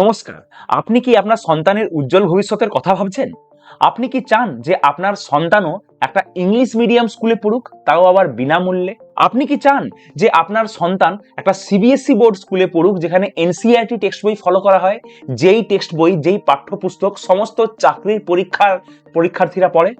নমস্কার। আপনি কি আপনার সন্তানের উজ্জ্বল ভবিষ্যতের কথা ভাবছেন? আপনি কি চান যে আপনার সন্তানও একটা ইংলিশ মিডিয়াম স্কুলে পড়ুক, তাও আবার বিনামূল্যে? আপনি কি চান যে আপনার সন্তান একটা সিবিএসসি বোর্ড স্কুলে পড়ুক, যেখানে এনসিআরটি টেক্সট বই ফলো করা হয়, যেই টেক্সট বই, যেই পাঠ্যপুস্তক, সমস্ত চাকরির পরীক্ষার, পরীক্ষার্থীরা পড়ে?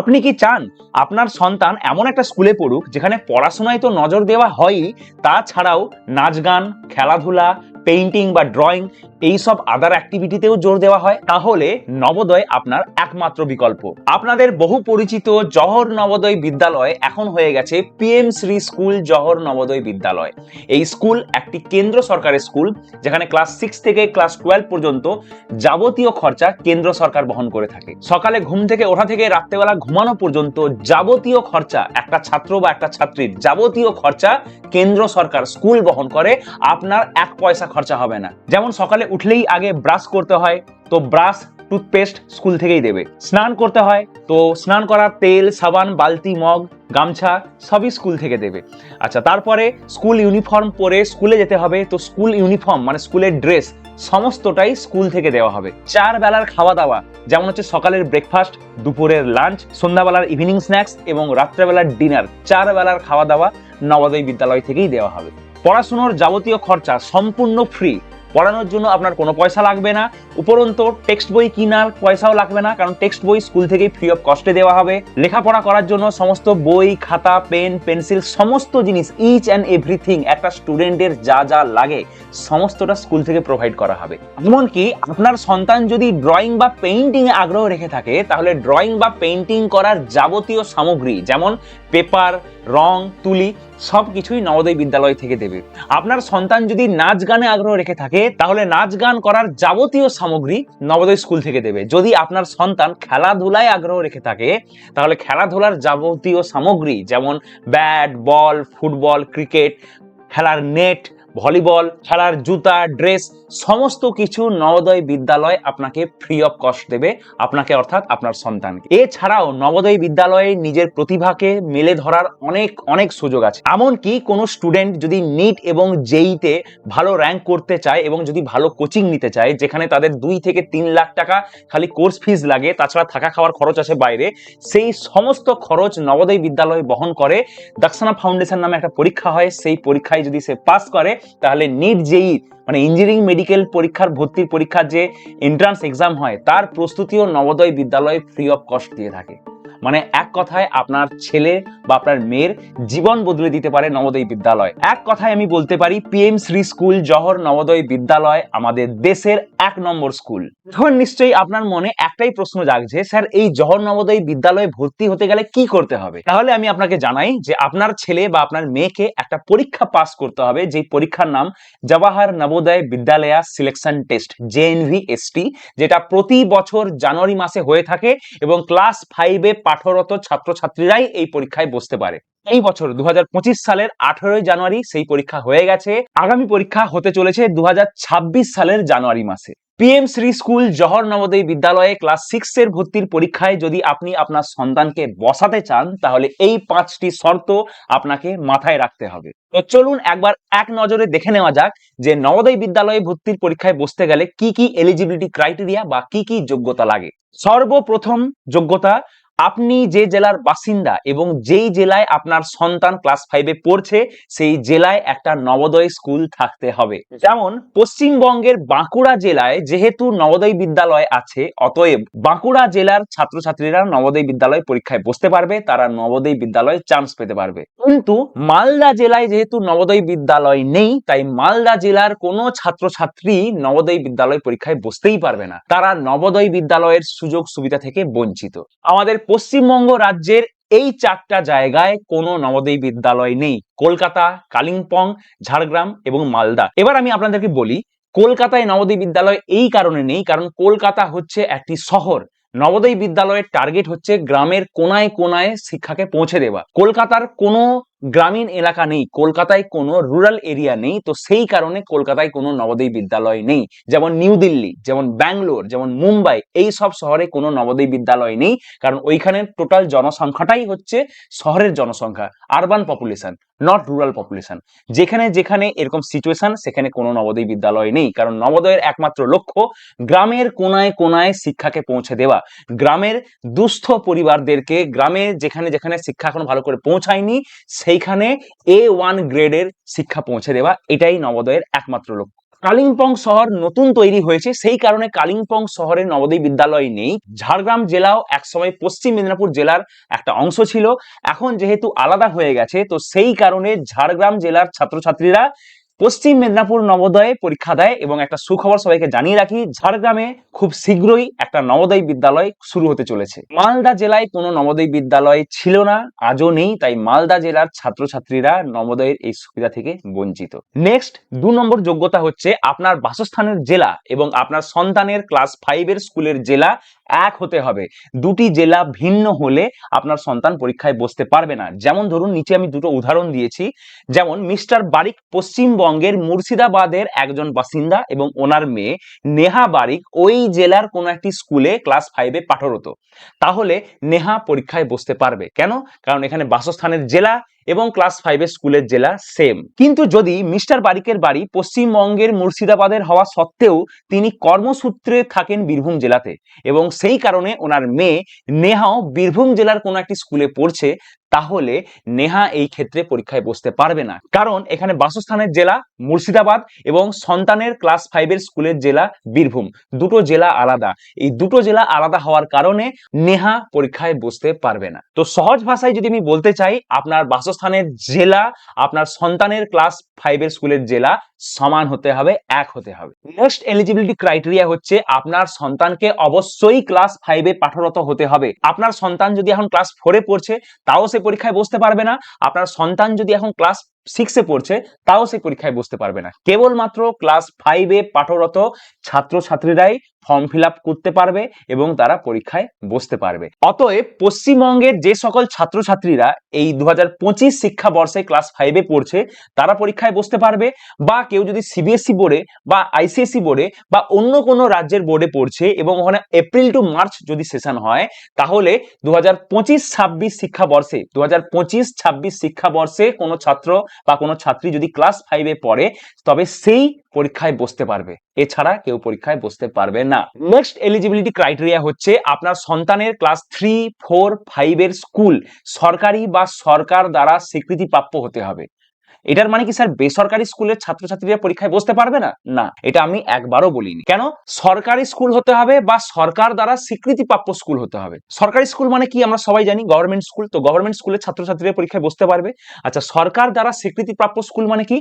আপনি কি চান আপনার সন্তান এমন একটা স্কুলে পড়ুক, যেখানে পড়াশোনায় তো নজর দেওয়া হয়ই, তাছাড়াও নাচ গান, খেলাধুলা পেইন্টিং বা ড্রয়িং এইসব আদার অ্যাক্টিভিটিতেও জোর দেওয়া হয়, তাহলে নবোদয় আপনার একমাত্র বিকল্প। আপনাদের বহু পরিচিত জহর নবোদয় বিদ্যালয় এখন হয়ে গেছে পিএম শ্রী স্কুল জহর নবোদয় বিদ্যালয়। এই স্কুল একটি কেন্দ্র সরকারের স্কুল যেখানে ক্লাস সিক্স থেকে ক্লাস টুয়েলভ পর্যন্ত যাবতীয় খরচা কেন্দ্র সরকার বহন করে থাকে। সকালে ঘুম থেকে ওঠা থেকে রাত্রেবেলা ঘুমানো পর্যন্ত যাবতীয় খরচা একটা ছাত্র বা একটা ছাত্রীর যাবতীয় খরচা কেন্দ্র সরকার স্কুল বহন করে। আপনার এক পয়সা খরচা হবে না। যেমন সকালে উঠলেই আগে ব্রাশ করতে হয়, তো ব্রাশ, টুথপেস্ট স্কুল থেকেই দেবে। স্নান করতে হয়, তো স্নান করার তেল, সাবান, বালতি, মগ, গামছা সবই স্কুল থেকে দেবে। আচ্ছা তারপরে স্কুল ইউনিফর্ম পরে স্কুলে যেতে হবে, তো স্কুল ইউনিফর্ম মানে স্কুলের ড্রেস সমস্তটাই স্কুল থেকে দেওয়া হবে। চার বেলার খাওয়া দাওয়া যেমন হচ্ছে সকালের ব্রেকফাস্ট দুপুরের লাঞ্চ সন্ধ্যাবেলার ইভিনিং স্ন্যাক্স এবং রাত্রেবেলার ডিনার চার বেলার খাওয়া দাওয়া নবোদয় বিদ্যালয় থেকেই দেওয়া হবে। পড়াশুনোর যাবতীয় খরচা সম্পূর্ণ ফ্রি পড়ানোর জন্য আপনার কোনো পয়সা লাগবে না। উপরন্ত টেক্সট বই কেনার পয়সাও লাগবে না, কারণ টেক্সট বই স্কুল থেকেই ফ্রি অফ কস্টে দেওয়া হবে। লেখাপড়া করার জন্য সমস্ত বই, খাতা, পেন, পেন্সিল, সমস্ত জিনিস ইচ অ্যান্ড এভরিথিং একটা স্টুডেন্টের যা যা লাগে, সমস্তটা স্কুল থেকে প্রোভাইড করা হবে। এমনকি আপনার সন্তান যদি ড্রয়িং বা পেইন্টিং এ আগ্রহ রেখে থাকে, তাহলে ড্রয়িং বা পেইন্টিং করার যাবতীয় সামগ্রী যেমন পেপার রং, তুলি সব কিছুই নবোদয় বিদ্যালয় থেকে দেবে। আপনার সন্তান যদি নাচ গানে আগ্রহ রেখে থাকে তাহলে নাচ গান করার যাবতীয় সামগ্রী নবোদয় স্কুল থেকে দেবে। যদি আপনার সন্তান খেলাধুলায় আগ্রহ রেখে থাকে, তাহলে খেলাধুলার যাবতীয় সামগ্রী যেমন ব্যাট, বল, ফুটবল, ক্রিকেট, খেলার নেট ভলিবল, খেলার জুতা, ড্রেস, সমস্ত কিছু নবোদয় বিদ্যালয় আপনাকে ফ্রি অফ কস্ট দেবে, আপনাকে অর্থাৎ আপনার সন্তানকে। এছাড়াও নবোদয় বিদ্যালয়ে নিজের প্রতিভাকে মেলে ধরার অনেক অনেক সুযোগ আছে। এমনকি কোনো স্টুডেন্ট যদি নিট এবং জেইতে ভালো র্যাঙ্ক করতে চায় এবং যদি ভালো কোচিং নিতে চায়, যেখানে তাদের দুই থেকে তিন লাখ টাকা খালি কোর্স ফিস লাগে, তাছাড়া থাকা খাওয়ার খরচ আছে বাইরে, সেই সমস্ত খরচ নবোদয় বিদ্যালয় বহন করে দাক্সানা ফাউন্ডেশন নামে একটা পরীক্ষা হয়, সেই পরীক্ষায় যদি সে পাস করে তাহলে নিট যেই মানে ইঞ্জিনিয়ারিং মেডিকেল পরীক্ষার ভর্তির পরীক্ষার যে এন্ট্রান্স এক্সাম হয়, তার প্রস্তুতিও নবোদয় বিদ্যালয় ফ্রি অফ কস্ট দিয়ে থাকে। মানে এক কথায় আপনার ছেলে বা আপনার মেয়ের জীবন বদলে দিতে পারে নবোদয় বিদ্যালয়। এক কথায় আমি বলতে পারি পিএম শ্রী স্কুল জহর নবোদয় বিদ্যালয় আমাদের দেশের এক নম্বর স্কুল এখন নিশ্চয়ই আপনার মনে একটাই প্রশ্ন জাগছে, স্যার, এই জহর নবোদয় বিদ্যালয়ে ভর্তি হতে গেলে কি করতে হবে? তাহলে আমি আপনাকে জানাই যে আপনার ছেলে বা আপনার মেয়েকে একটা পরীক্ষা পাস করতে হবে যে পরীক্ষার নাম Jawahar Navodaya Vidyalaya selection test JNV ST যেটা প্রতি বছর জানুয়ারি মাসে হয়ে থাকে এবং ক্লাস ফাইভে পাঠরত ছাত্রছাত্রীরাই এই পরীক্ষায় বসতে পারে। এই বছর দু সালের আঠারোই জানুয়ারি সেই পরীক্ষা হয়ে গেছে। আগামী পরীক্ষা হতে চলেছে দু সালের জানুয়ারি মাসে। পিএম শ্রী স্কুল জহর নবোদয় বিদ্যালয়ে ক্লাস সিক্স এর ভর্তির পরীক্ষায় যদি আপনি আপনার সন্তানকে বসাতে চান, তাহলে এই পাঁচটি শর্ত আপনাকে মাথায় রাখতে হবে। তো চলুন একবার এক নজরে দেখে নেওয়া যাক যে নবোদয় বিদ্যালয়ে ভর্তির পরীক্ষায় বসতে গেলে কি কি এলিজিবিলিটি ক্রাইটেরিয়া বা কি কি যোগ্যতা লাগে। সর্বপ্রথম যোগ্যতা আপনি যে জেলার বাসিন্দা এবং যেই জেলায় আপনার সন্তান ক্লাস ফাইভে পড়ছে সেই জেলায় একটা নবোদয় স্কুল থাকতে হবে। যেমন পশ্চিমবঙ্গের বাঁকুড়া জেলায় যেহেতু নবোদয় বিদ্যালয় আছে অতএব বাঁকুড়া জেলার ছাত্রছাত্রীরা নবোদয় বিদ্যালয় পরীক্ষায় বসতে পারবে তারা নবোদয় বিদ্যালয়ে চান্স পেতে পারবে। কিন্তু মালদা জেলায় যেহেতু নবোদয় বিদ্যালয় নেই তাই মালদা জেলার কোনো ছাত্রছাত্রী নবোদয় বিদ্যালয় পরীক্ষায় বসতেই পারবে না। তারা নবোদয় বিদ্যালয়ের সুযোগ সুবিধা থেকে বঞ্চিত। আমাদের পশ্চিমবঙ্গ রাজ্যের এই চারটা জায়গায় কোনো নবোদয় বিদ্যালয় নেই। কলকাতা, কালিম্পং, ঝাড়গ্রাম এবং মালদা। এবার আমি আপনাদেরকে বলি, কলকাতায় নবোদয় বিদ্যালয় এই কারণে নেই, কারণ কলকাতা হচ্ছে একটি শহর। নবোদয় বিদ্যালয়ের টার্গেট হচ্ছে গ্রামের কোনায় কোনায় শিক্ষাকে পৌঁছে দেওয়া। কলকাতার কোনো গ্রামীণ এলাকা নেই, কলকাতায় কোনো রুরাল এরিয়া নেই, তো সেই কারণে কলকাতায় কোনো নবদ্বীপ বিদ্যালয় নেই। যেমন নিউ দিল্লি যেমন ব্যাঙ্গালোর যেমন মুম্বাই এই সব শহরে কোনো নবোদয় বিদ্যালয় নেই, কারণ ওইখানে টোটাল জনসংখ্যাটাই হচ্ছে শহরের জনসংখ্যা urban population not rural population যেখানে যেখানে এরকম সিচুয়েশন সেখানে কোনো নবোদয় বিদ্যালয় নেই। কারণ নবোদয়ের একমাত্র লক্ষ্য গ্রামের কোনায় কোনায় শিক্ষাকে পৌঁছে দেওয়া। গ্রামের দুস্থ পরিবারদেরকে গ্রামে যেখানে যেখানে শিক্ষা এখন ভালো করে পৌঁছায়নি, সেইখানে এ ওয়ান গ্রেডের শিক্ষা পৌঁছে দেওয়া। এটাই নবোদয়ের একমাত্র লক্ষ্য। কালিম্পং শহর নতুন তৈরি হয়েছে। সেই কারণে কালিম্পং শহরে নবদ্বীপ বিদ্যালয় নেই। ঝাড়গ্রাম জেলাও একসময় পশ্চিম মেদিনীপুর জেলার একটা অংশ ছিল। এখন যেহেতু আলাদা হয়ে গেছে, তো সেই কারণে ঝাড়গ্রাম জেলার ছাত্রছাত্রীরা পশ্চিম মেদিনীপুর নবোদয়ে পরীক্ষা দেয় এবং একটা সুখবর সবাইকে জানিয়ে রাখি, ঝাড়গ্রামে খুব শীঘ্রই একটা নবোদয় বিদ্যালয় শুরু হতে চলেছে। মালদা জেলায় কোনো নবোদয় বিদ্যালয় ছিল না, আজও নেই, তাই মালদা জেলার ছাত্রছাত্রীরা নবোদয়ের এই সুবিধা থেকে বঞ্চিত। নেক্সট দু নম্বর যোগ্যতা হচ্ছে আপনার বাসস্থানের জেলা এবং আপনার সন্তানের ক্লাস ফাইভের স্কুলের জেলা এক হতে হবে। দুটি জেলা ভিন্ন হলে আপনার সন্তান পরীক্ষায় বসতে পারবে না। যেমন ধরুন, নিচে আমি দুটো উদাহরণ দিয়েছি। যেমন, মিস্টার বারিক পশ্চিমবঙ্গের মুর্শিদাবাদের একজন বাসিন্দা এবং ওনার মেয়ে নেহা বারিক ওই জেলার কোনো একটি স্কুলে ক্লাস ফাইভে পাঠরত। তাহলে নেহা পরীক্ষায় বসতে পারবে। কেন? কারণ এখানে বাসস্থানের জেলা এবং ক্লাস ফাইভের স্কুলের জেলা সেম কিন্তু যদি মিস্টার বারিকের বাড়ি পশ্চিমবঙ্গের মুর্শিদাবাদের হওয়া সত্ত্বেও তিনি কর্মসূত্রে থাকেন বীরভূম জেলাতে এবং সেই কারণে ওনার মেয়ে নেহাও বীরভূম জেলার কোনো একটি স্কুলে পড়ছে তাহলে নেহা এই ক্ষেত্রে পরীক্ষায় বসতে পারবে না। কারণ এখানে বাসস্থানের জেলা মুর্শিদাবাদ এবং সন্তানের ক্লাস ফাইভের স্কুলের জেলা বীরভূম। দুটো জেলা আলাদা। এই দুটো জেলা আলাদা হওয়ার কারণে নেহা পরীক্ষায় বসতে পারবে না। তো সহজ ভাষায় যদি আমি বলতে চাই, আপনার বাসস্থানের জেলা, আপনার সন্তানের ক্লাস ফাইভের স্কুলের জেলা সমান হতে হবে, এক হতে হবে। নেক্সট এলিজিবিলিটি ক্রাইটেরিয়া হচ্ছে আপনার সন্তানকে অবশ্যই ক্লাস ফাইভে পাঠরত হতে হবে। আপনার সন্তান যদি এখন ক্লাস ফোরে পড়ছে, তাও সে পরীক্ষায় বসতে পারবে না। আপনার সন্তান যদি এখন ক্লাস সিক্সে পড়ছে, তাও সে পরীক্ষায় বসতে পারবে না। কেবলমাত্র ক্লাস ফাইভে পাঠরত ছাত্রছাত্রীরাই ফর্ম ফিল করতে পারবে এবং তারা পরীক্ষায় বসতে পারবে। অতএব পশ্চিমবঙ্গের যে সকল ছাত্রছাত্রীরা এই দু হাজার পঁচিশ শিক্ষাবর্ষে ক্লাস ফাইভে পড়ছে, তারা পরীক্ষায় বসতে পারবে বা কেউ যদি সিবিএসসি বোর্ডে বা আইসিএসসি বোর্ডে বা অন্য কোনো রাজ্যের বোর্ডে পড়ছে এবং ওখানে এপ্রিল টু মার্চ যদি সেশন হয়, তাহলে দু হাজার পঁচিশ ছাব্বিশ শিক্ষাবর্ষে দু হাজার পঁচিশ ছাব্বিশ শিক্ষাবর্ষে কোনো ছাত্র বা কোনো ছাত্রী যদি ক্লাস ফাইভে পড়ে, তবে সেই পরীক্ষায় বসতে পারবে। এছাড়া কেউ পরীক্ষায় বসতে পারবে না। নেক্সট এলিজিবিলিটি ক্রাইটেরিয়া হচ্ছে আপনার সন্তানের ক্লাস থ্রি ফোর ফাইভের স্কুল সরকারি বা সরকার দ্বারা স্বীকৃতিপ্রাপ্য হতে হবে। এটার মানে কি স্যার বেসরকারি স্কুলের ছাত্রছাত্রীরা পরীক্ষায় বসতে পারবে না? না, এটা আমি একবারও বলিনি। কেন? সরকারি স্কুল হতে হবে বা সরকার দ্বারা স্বীকৃতিপ্রাপ্য স্কুল হতে হবে। সরকারি স্কুল মানে কি আমরা সবাই জানি গভর্নমেন্ট স্কুল তো গভর্নমেন্ট স্কুলের ছাত্রছাত্রীরা পরীক্ষায় বসতে পারবে। আচ্ছা সরকার দ্বারা স্বীকৃতিপ্রাপ্য স্কুল মানে কি?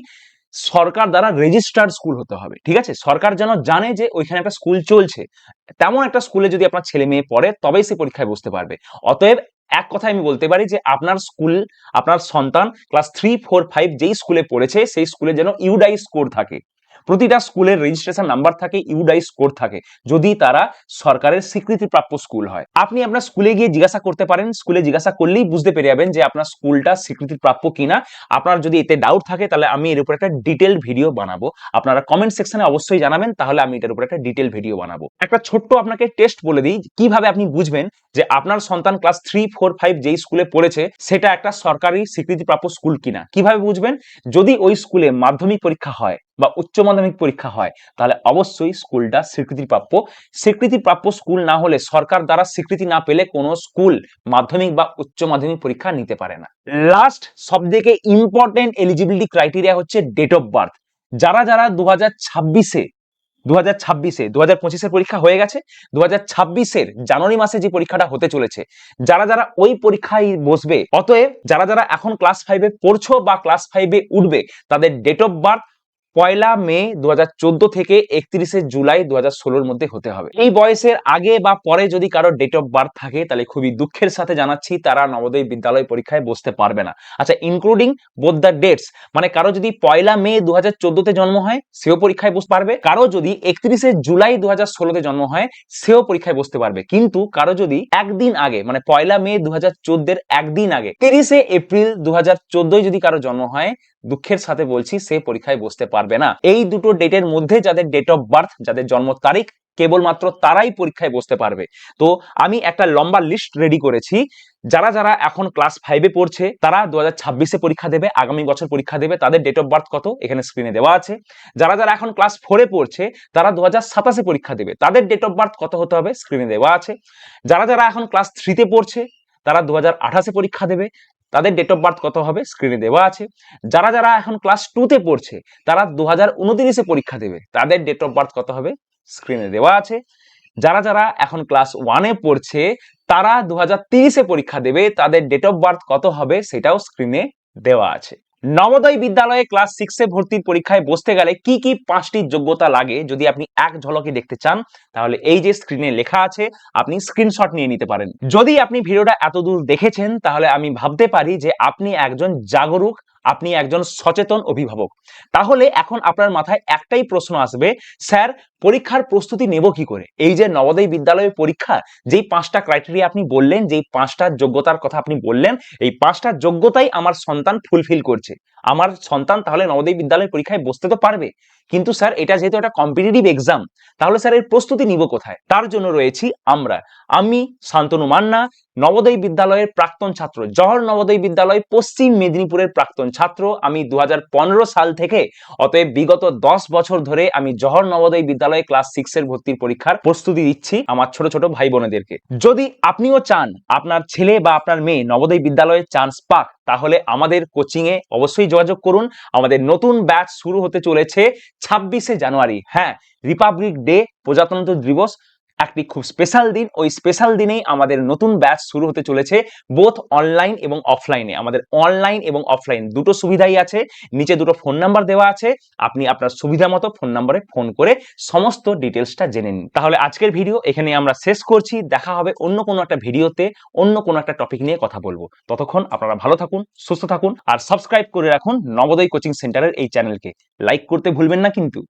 সরকার দ্বারা রেজিস্টার্ড স্কুল হতে হবে, ঠিক আছে? সরকার যেন জানে যে ওইখানে একটা স্কুল চলছে। তেমন একটা স্কুলে যদি আপনার ছেলে মেয়ে পড়ে, তবেই সে পরীক্ষায় বসতে পারবে। অতএব এক কথায় আমি বলতে পারি যে আপনার স্কুল, আপনার সন্তান ক্লাস থ্রি ফোর ফাইভ যেই স্কুলে পড়েছে, সেই স্কুলে যেন ইউডাই স্কোর থাকে। প্রতিটা স্কুলের রেজিস্ট্রেশন নাম্বার থাকে ইউডাই স্কোর থাকে, যদি তারা সরকারের স্বীকৃতিপ্রাপ্য স্কুল হয়। আপনি আপনার স্কুলে গিয়ে জিজ্ঞাসা করতে পারেন, স্কুলে জিজ্ঞাসা করলেই বুঝতে পেরে যাবেন যে আপনার স্কুলটা স্বীকৃতিপ্রাপ্য কিনা। আপনার যদি এতে ডাউট থাকে, তাহলে আমি এর উপর একটা ডিটেল ভিডিও বানাবো। আপনারা কমেন্ট সেকশনে অবশ্যই জানাবেন, তাহলে আমি এটার উপর একটা ডিটেল ভিডিও বানাবো। একটা ছোট্ট আপনাকে টেস্ট বলে দিই, কীভাবে আপনি বুঝবেন যে আপনার সন্তান ক্লাস থ্রি ফোর ফাইভ যেই স্কুলে পড়েছে, সেটা একটা সরকারি স্বীকৃতিপ্রাপ্য স্কুল কিনা? কীভাবে বুঝবেন? যদি ওই স্কুলে মাধ্যমিক পরীক্ষা হয় বা উচ্চ মাধ্যমিক পরীক্ষা হয়, তাহলে অবশ্যই স্কুলটা স্বীকৃতিপ্রাপ্য। স্বীকৃতিপ্রাপ্য স্কুল না হলে সরকার দ্বারা স্বীকৃতি না পেলে কোনো স্কুল মাধ্যমিক বা উচ্চ মাধ্যমিক পরীক্ষা নিতে পারে না। লাস্ট সব থেকে ইম্পর্টেন্ট এলিজিবিলিটি ক্রাইটেরিয়া হচ্ছে ডেট অফ বার্থ যারা যারা দু হাজার ছাব্বিশে দু হাজার ছাব্বিশে দু হাজার পঁচিশের পরীক্ষা হয়ে গেছে দু হাজার ছাব্বিশের জানুয়ারি মাসে যে পরীক্ষাটা হতে চলেছে, যারা যারা ওই পরীক্ষায় বসবে, অতএব যারা যারা এখন ক্লাস ফাইভে পড়ছো বা ক্লাস ফাইভে উঠবে, তাদের ডেট অফ বার্থ পয়লা মে দু হাজার চোদ্দ থেকে একত্রিশে জুলাই দু হাজার মধ্যে হতে হবে। এই বয়সের আগে বা পরে যদি কারও ডেট অফ বার্থ থাকে, তাহলে খুবই দুঃখের সাথে জানাচ্ছি, তারা নবোদয় বিদ্যালয় পরীক্ষায় বসতে পারবে না। আচ্ছা ইনক্লুডিং বোথ দ্য ডেটস মানে কারও যদি পয়লা মে দু হাজার জন্ম হয়, সেও পরীক্ষায় বসতে পারবে। কারও যদি একত্রিশে জুলাই দু হাজার ষোলোতে জন্ম হয়, সেও পরীক্ষায় বসতে পারবে। কিন্তু কারও যদি একদিন আগে মানে পয়লা মে দু হাজার একদিন আগে, তিরিশে এপ্রিল দু হাজার যদি কারও জন্ম হয় দুঃখের সাথে বলছি, সে পরীক্ষায় বসতে পারবে না। এই দুটো ডেটের মধ্যে যাদের ডেট অফ বার্থ যাদের জন্ম তারিখ, কেবলমাত্র তারাই পরীক্ষায় বসতে পারবে। তো আমি একটা লম্বা লিস্ট রেডি করেছি। যারা যারা এখন ক্লাস ফাইভে পড়ছে, তারা দু হাজার পরীক্ষা দেবে, আগামী বছর পরীক্ষা দেবে, তাদের ডেট অফ বার্থ কত, এখানে স্ক্রিনে দেওয়া আছে। যারা যারা এখন ক্লাস ফোরে পড়ছে, তারা দু হাজার পরীক্ষা দেবে, তাদের ডেট অফ বার্থ কত হতে হবে স্ক্রিনে দেওয়া আছে। যারা যারা এখন ক্লাস থ্রিতে পড়ছে, তারা দু হাজার পরীক্ষা দেবে তাদের ডেট অফ বার্থ কত হবে? স্ক্রিনে দেওয়া আছে। যারা যারা এখন ক্লাস টুতে পড়ছে, তারা দু হাজার উনত্রিশে পরীক্ষা দেবে। তাদের ডেট অফ বার্থ কত হবে? স্ক্রিনে দেওয়া আছে। যারা যারা এখন ক্লাস ওয়ানে পড়ছে, তারা দু হাজার তিরিশে পরীক্ষা দেবে। তাদের ডেট অফ বার্থ কত হবে? সেটাও স্ক্রিনে দেওয়া আছে। নবোদয় বিদ্যালয়ে ক্লাস সিক্সে ভর্তির পরীক্ষায় বসতে গেলে কি কি পাঁচটি যোগ্যতা লাগে? যদি আপনি এক ঝলকে দেখতে চান, তাহলে এই যে স্ক্রিনে লেখা আছে, আপনি স্ক্রিনশট নিয়ে নিতে পারেন। যদি আপনি ভিডিওটা এতদূর দেখেছেন, তাহলে আমি ভাবতে পারি যে আপনি একজন জাগরুক আপনি একজন সচেতন অভিভাবক। তাহলে এখন আপনার মাথায় একটাই প্রশ্ন আসবে, স্যার, পরীক্ষার প্রস্তুতি নেব কি করে? এই যে নবোদয় বিদ্যালয়ের পরীক্ষা, যেই পাঁচটা ক্রাইটেরিয়া আপনি বললেন, যেই পাঁচটা যোগ্যতার কথা আপনি বললেন, এই পাঁচটা যোগ্যতাই আমার সন্তান ফুলফিল করছে। আমার সন্তান তাহলে নবোদয় বিদ্যালয়ের পরীক্ষায় বসতে তো পারবে। কিন্তু স্যার, এটা যেহেতু একটা কম্পিটিটিভ এক্সাম তাহলে স্যার এর প্রস্তুতি নিব কোথায়? তার জন্য রয়েছি আমরা। আমি শান্তনু মান্না নবোদয় বিদ্যালয়ের প্রাক্তন ছাত্র, জহর নবোদয় বিদ্যালয় পশ্চিম মেদিনীপুরের প্রাক্তন ছাত্র। আমি দু সাল থেকে অতএব বিগত দশ বছর ধরে আমি জহর নবোদয় বিদ্যালয়ে ক্লাস সিক্স এর ভর্তির পরীক্ষার প্রস্তুতি দিচ্ছি আমার ছোট ছোট ভাই বোনেদেরকে যদি আপনিও চান আপনার ছেলে বা আপনার মেয়ে নবোদয় বিদ্যালয়ে চান্স পাক, তাহলে আমাদের কোচিং এ অবশ্যই যোগাযোগ করুন। আমাদের নতুন ব্যাচ শুরু হতে চলেছে ছাব্বিশে জানুয়ারি। হ্যাঁ রিপাবলিক ডে প্রজাতন্ত্র দিবস। একটি খুব স্পেশাল দিন। ওই স্পেশাল দিনেই আমাদের নতুন ব্যাচ শুরু হতে চলেছে বোথ অনলাইন এবং অফলাইনে আমাদের অনলাইন এবং অফলাইন দুটো সুবিধাই আছে। নিচে দুটো ফোন নাম্বার দেওয়া আছে। আপনি আপনার সুবিধা মতো ফোন নাম্বারে ফোন করে সমস্ত ডিটেলসটা জেনে নিন। তাহলে আজকের ভিডিও এখানে আমরা শেষ করছি। দেখা হবে অন্য কোনো একটা ভিডিওতে অন্য কোনো একটা টপিক নিয়ে কথা বলব। ততক্ষণ আপনারা ভালো থাকুন, সুস্থ থাকুন আর সাবস্ক্রাইব করে রাখুন নবোদয় কোচিং সেন্টারের এই চ্যানেলকে লাইক করতে ভুলবেন না কিন্তু।